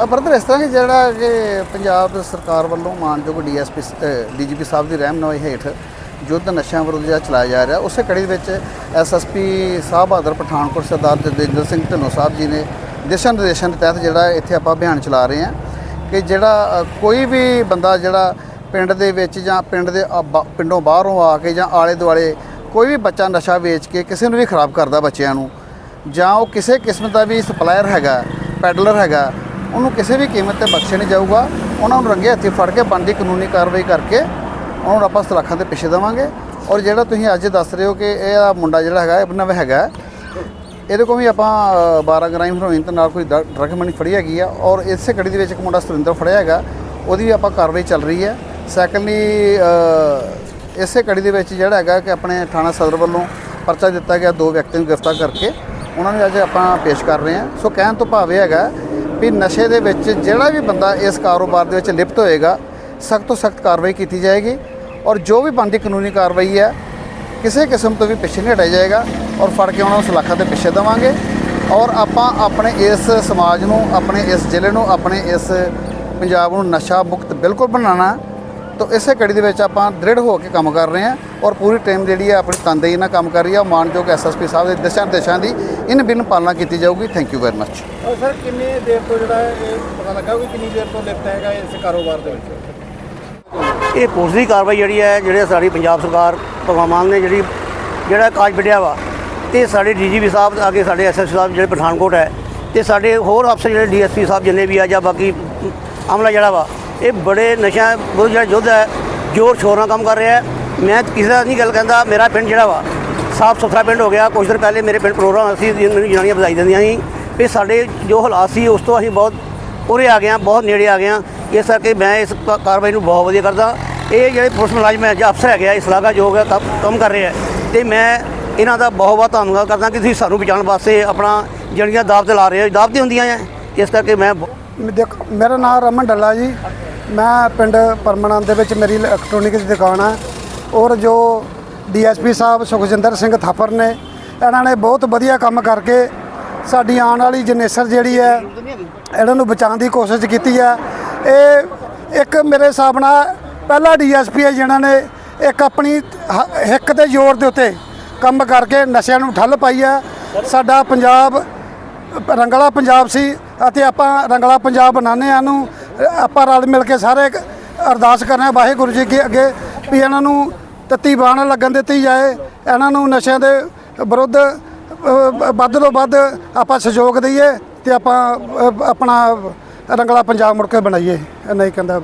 Brother, ਇਸ ਤਰ੍ਹਾਂ ਹੀ ਜਿਹੜਾ ਕਿ ਪੰਜਾਬ ਸਰਕਾਰ ਵੱਲੋਂ ਮਾਨਯੋਗ ਡੀਐਸਪੀ ਡੀਜੀਪੀ ਸਾਹਿਬ ਦੀ ਰਹਿਨਮਾਈ ਹੇਠ ਯੁੱਧ ਨਸ਼ਿਆਂ ਵਿਰੁੱਧ ਜਿਹੜਾ ਚਲਾਇਆ ਜਾ ਰਿਹਾ, ਉਸੇ ਕੜੀ ਦੇ ਵਿੱਚ ਐਸਐਸਪੀ ਸਾਹਿਬ ਬਹਾਦਰ ਪਠਾਨਕੋਟ ਸਰਦਾਰ ਜਗਦੇਂਦਰ ਸਿੰਘ ਢਿੱਲੋਂ ਸਾਹਿਬ ਜੀ ਨੇ ਦਿਸ਼ਾ ਨਿਰਦੇਸ਼ਾਂ ਦੇ ਤਹਿਤ ਜਿਹੜਾ ਇੱਥੇ ਆਪਾਂ ਅਭਿਆਨ ਚਲਾ ਰਹੇ ਹਾਂ ਕਿ ਜਿਹੜਾ ਕੋਈ ਵੀ ਬੰਦਾ ਜਿਹੜਾ ਪਿੰਡ ਦੇ ਵਿੱਚ ਜਾਂ ਪਿੰਡ ਦੇ ਪਿੰਡੋਂ ਬਾਹਰੋਂ ਆ ਕੇ ਜਾਂ ਆਲੇ ਦੁਆਲੇ ਕੋਈ ਵੀ ਬੱਚਾ ਨਸ਼ਾ ਵੇਚ ਕੇ ਕਿਸੇ ਨੂੰ ਵੀ ਖਰਾਬ ਕਰਦਾ ਬੱਚਿਆਂ ਨੂੰ ਜਾਂ ਉਹ ਕਿਸੇ ਕਿਸਮ ਦਾ ਵੀ ਸਪਲਾਇਰ ਹੈਗਾ, ਪੈਡਲਰ ਹੈਗਾ ਉਹਨੂੰ ਕਿਸੇ ਵੀ ਕੀਮਤ ਤੇ ਬਖਸ਼ਿਆ ਨਹੀਂ ਜਾਊਗਾ। ਉਹਨਾਂ ਨੂੰ ਰੰਗੇ ਹੱਥੀ ਫੜ ਕੇ ਬਣਦੀ ਕਾਨੂੰਨੀ ਕਾਰਵਾਈ ਕਰਕੇ ਉਹਨਾਂ ਨੂੰ ਆਪਾਂ ਸਲਾਖਾਂ 'ਤੇ ਪਿੱਛੇ ਦੇਵਾਂਗੇ। ਔਰ ਜਿਹੜਾ ਤੁਸੀਂ ਅੱਜ ਦੱਸ ਰਹੇ ਹੋ ਕਿ ਇਹ ਆ ਮੁੰਡਾ ਜਿਹੜਾ ਹੈਗਾ ਇਹ ਨਵਾਂ ਹੈਗਾ ਇਹਦੇ ਕੋਲ ਵੀ ਆਪਾਂ ਅ, 12 ਗ੍ਰਾਮ ਹੈਰੋਇਨ ਤੇ ਨਾਲ ਕੋਈ ਡਰਗ ਮਨੀ ਫੜੀ ਹੈਗੀ ਆ। ਔਰ ਇਸੇ ਕੜੀ ਦੇ ਵਿੱਚ ਇੱਕ ਮੁੰਡਾ ਸੁਰਿੰਦਰ ਫੜਿਆ ਹੈਗਾ। ਉਹਦੀ ਵੀ ਆਪਾਂ ਕਾਰਵਾਈ ਚੱਲ ਰਹੀ ਹੈ। ਸੈਕੰਡਲੀ ਇਸੇ ਕੜੀ ਦੇ ਵਿੱਚ ਜਿਹੜਾ ਹੈਗਾ ਕਿ ਆਪਣੇ ਥਾਣਾ ਸਦਰ ਵੱਲੋਂ ਪਰਚਾ ਦਿੱਤਾ ਗਿਆ। ਦੋ ਵਿਅਕਤੀਆਂ ਨੂੰ ਗ੍ਰਿਫਤਾਰ ਕਰਕੇ ਉਹਨਾਂ ਨੂੰ ਅੱਜ ਆਪਾਂ ਪੇਸ਼ ਕਰ ਰਹੇ ਹਾਂ। ਸੋ ਕਹਿਣ ਤੋਂ ਭਾਵ ਇਹ ਹੈਗਾ ਵੀ ਨਸ਼ੇ ਦੇ ਵਿੱਚ ਜਿਹੜਾ ਵੀ ਬੰਦਾ ਇਸ ਕਾਰੋਬਾਰ ਦੇ ਵਿੱਚ ਲਿਪਤ ਹੋਏਗਾ, ਸਖਤ ਤੋਂ ਸਖਤ ਕਾਰਵਾਈ ਕੀਤੀ ਜਾਏਗੀ ਔਰ ਜੋ ਵੀ ਬਣਦੀ ਕਾਨੂੰਨੀ ਕਾਰਵਾਈ ਹੈ, ਕਿਸੇ ਕਿਸਮ ਤੋਂ ਵੀ ਪਿੱਛੇ ਨਹੀਂ ਹਟਿਆ ਜਾਏਗਾ ਔਰ ਫੜ ਕੇ ਉਹਨਾਂ ਨੂੰ ਸਲਾਖਾਂ ਦੇ ਪਿੱਛੇ ਦੇਵਾਂਗੇ ਔਰ ਆਪਾਂ ਆਪਣੇ ਇਸ ਸਮਾਜ ਨੂੰ, ਆਪਣੇ ਇਸ ਜ਼ਿਲ੍ਹੇ ਨੂੰ, ਆਪਣੇ ਇਸ ਪੰਜਾਬ ਨੂੰ ਨਸ਼ਾ ਮੁਕਤ ਬਿਲਕੁਲ ਬਣਾਉਣਾ ਤਾਂ ਇਸੇ ਕੜੀ ਦੇ ਵਿੱਚ ਆਪਾਂ ਦ੍ਰਿੜ ਹੋ ਕੇ ਕੰਮ ਕਰ ਰਹੇ ਹਾਂ। ਔਰ ਪੂਰੀ ਟੀਮ ਜਿਹੜੀ ਹੈ ਆਪਣੀ ਤਨਦੇਹੀ ਨਾਲ ਕੰਮ ਕਰ ਰਹੀ ਹੈ ਮਾਨਯੋਗ ਐਸਐਸਪੀ ਸਾਹਿਬ ਦੇ ਦਿਸ਼ਾ ਨਿਰਦੇਸ਼ਾਂ ਦੀ ਇਨ ਬਿਨ ਪਾਲਣਾ ਕੀਤੀ ਜਾਊਗੀ। Thank you very much sir ਕਿੰਨੇ ਦੇਰ ਤੋਂ ਜਿਹੜਾ ਇਹ ਪਤਾ ਲੱਗਾ ਕਿ ਕਿੰਨੀ ਦੇਰ ਤੋਂ ਲਿਪਤ ਹੈਗਾ ਇਸ ਕਾਰੋਬਾਰ ਦੇ ਵਿੱਚ? ਇਹ ਪੁਲਿਸ ਦੀ ਕਾਰਵਾਈ ਜਿਹੜੀ ਹੈ ਜਿਹੜੇ ਸਾਡੀ ਪੰਜਾਬ ਸਰਕਾਰ ਭਗਵਾਨ ਨੇ ਜਿਹੜੀ ਜਿਹੜਾ ਕਾਜ ਵਿੱਢਿਆ ਵਾ ਤੇ ਸਾਡੇ ਡੀਜੀਪੀ ਸਾਹਿਬ ਅੱਗੇ ਸਾਡੇ ਐਸਐਸ ਸਾਹਿਬ ਜਿਹੜੇ ਪਠਾਨਕੋਟ ਹੈ ਤੇ ਸਾਡੇ ਹੋਰ ਅਫਸਰ ਜਿਹੜੇ ਡੀਐਸਪੀ ਸਾਹਿਬ ਜਿੰਨੇ ਵੀ ਆ ਜਾਂ ਬਾਕੀ ਅਮਲਾ ਜਿਹੜਾ ਵਾ ਇਹ ਬੜੇ ਨਸ਼ਾ ਬਹੁਤ ਜਿਹੜਾ ਯੁੱਧ ਹੈ ਜੋਰ ਸ਼ੋਰ ਨਾਲ ਕੰਮ ਕਰ ਰਿਹਾ ਹੈ। ਮੈਂ ਕਿਸੇ ਦਾ ਨਹੀਂ ਗੱਲ ਕਹਿੰਦਾ ਮੇਰਾ ਪਿੰਡ ਜਿਹੜਾ ਵਾ ਸਾਫ਼ ਸੁਥਰਾ ਪਿੰਡ ਹੋ ਗਿਆ ਕੁਝ ਦਿਨ ਪਹਿਲੇ ਮੇਰੇ ਪਿੰਡ ਪ੍ਰੋਗਰਾਮ ਸੀ ਮੈਨੂੰ ਜਨਾਨੀਆਂ ਵਧਾਈ ਦਿੰਦੀਆਂ ਸੀ, ਵੀ ਸਾਡੇ ਜੋ ਹਾਲਾਤ ਸੀ, ਉਸ ਤੋਂ ਅਸੀਂ ਬਹੁਤ ਉਰੇ ਆ ਗਏ ਹਾਂ, ਬਹੁਤ ਨੇੜੇ ਆ ਗਏ ਹਾਂ। ਇਸ ਕਰਕੇ ਮੈਂ ਇਸ ਕਾ- ਕਾਰਵਾਈ ਨੂੰ ਬਹੁਤ ਵਧੀਆ ਕਰਦਾ। ਇਹ ਜਿਹੜੇ ਪੁਲਿਸ ਮੁਲਾਜ਼ਮ ਹੈ ਜਾਂ ਅਫਸਰ ਹੈਗੇ ਆ ਇਸ ਲਾਗਾ ਜੋ ਹੈ ਕੰਮ ਕੰਮ ਕਰ ਰਹੇ ਹੈ ਤੇ ਮੈਂ ਇਹਨਾਂ ਦਾ ਬਹੁਤ ਬਹੁਤ ਧੰਨਵਾਦ ਕਰਦਾ ਕਿ ਤੁਸੀਂ ਸਾਨੂੰ ਬਚਾਉਣ ਵਾਸਤੇ ਆਪਣਾ ਜਿਹੜੀਆਂ ਦਾਅਵ ਲਾ ਰਹੇ ਹੋ ਦਾਅਵ ਤੇ ਹੁੰਦੀਆਂ ਹੈ ਇਸ ਕਰਕੇ ਮੈਂ ਬ- ਦੇਖੋ, ਮੇਰਾ ਨਾਮ ਰਮਨ ਡੱਲਾ ਜੀ। ਮੈਂ ਪਿੰਡ ਪਰਮਨੰਦ ਦੇ ਵਿੱਚ ਮੇਰੀ ਇਲੈਕਟ੍ਰੋਨਿਕ ਦੀ ਦੁਕਾਨ ਹੈ ਔਰ ਜੋ ਡੀਐਸਪੀ ਸਾਹਿਬ ਸੁਖਜਿੰਦਰ ਸਿੰਘ ਥਾਪਰ ਨੇ, ਇਹਨਾਂ ਨੇ ਬਹੁਤ ਵਧੀਆ ਕੰਮ ਕਰਕੇ ਸਾਡੀ ਆਉਣ ਵਾਲੀ ਜਨਰੇਸ਼ਨ ਜਿਹੜੀ ਹੈ, ਇਹਨਾਂ ਨੂੰ ਬਚਾਉਣ ਦੀ ਕੋਸ਼ਿਸ਼ ਕੀਤੀ ਹੈ। ਇਹ ਇੱਕ ਮੇਰੇ ਹਿਸਾਬ ਨਾਲ ਪਹਿਲਾ ਡੀਐਸਪੀ ਹੈ ਜਿਨ੍ਹਾਂ ਨੇ ਇੱਕ ਆਪਣੀ ਹ- ਹਿੱਕ ਦੇ ਜ਼ੋਰ ਦੇ ਉੱਤੇ ਕੰਮ ਕਰਕੇ ਨਸ਼ਿਆਂ ਨੂੰ ਠੱਲ ਪਾਈ ਹੈ। ਸਾਡਾ ਪੰਜਾਬ, ਰੰਗਲਾ ਪੰਜਾਬ ਸੀ ਅਤੇ ਆਪਾਂ ਰੰਗਲਾ ਪੰਜਾਬ ਬਣਾਉਂਦੇ ਹਾਂ ਨੂੰ ਆਪਾਂ ਰਲ ਮਿਲ ਕੇ ਸਾਰੇ ਅਰਦਾਸ ਕਰਨੇ ਆ ਵਾਹਿਗੁਰੂ ਜੀ ਅੱਗੇ ਅੱਗੇ ਵੀ ਇਹਨਾਂ ਨੂੰ ਤੱਤੀ ਬਾਣ ਲੱਗਣ ਦਿੱਤੀ ਜਾਏ, ਇਹਨਾਂ ਨੂੰ ਨਸ਼ਿਆਂ ਦੇ ਵਿਰੁੱਧ ਵੱਧ ਤੋਂ ਵੱਧ ਆਪਾਂ ਸਹਿਯੋਗ ਦਈਏ ਤੇ ਆਪਾਂ ਆਪਣਾ ਰੰਗਲਾ ਪੰਜਾਬ ਮੁੜ ਕੇ ਬਣਾਈਏ ਨਹੀਂ ਕਹਿੰਦਾ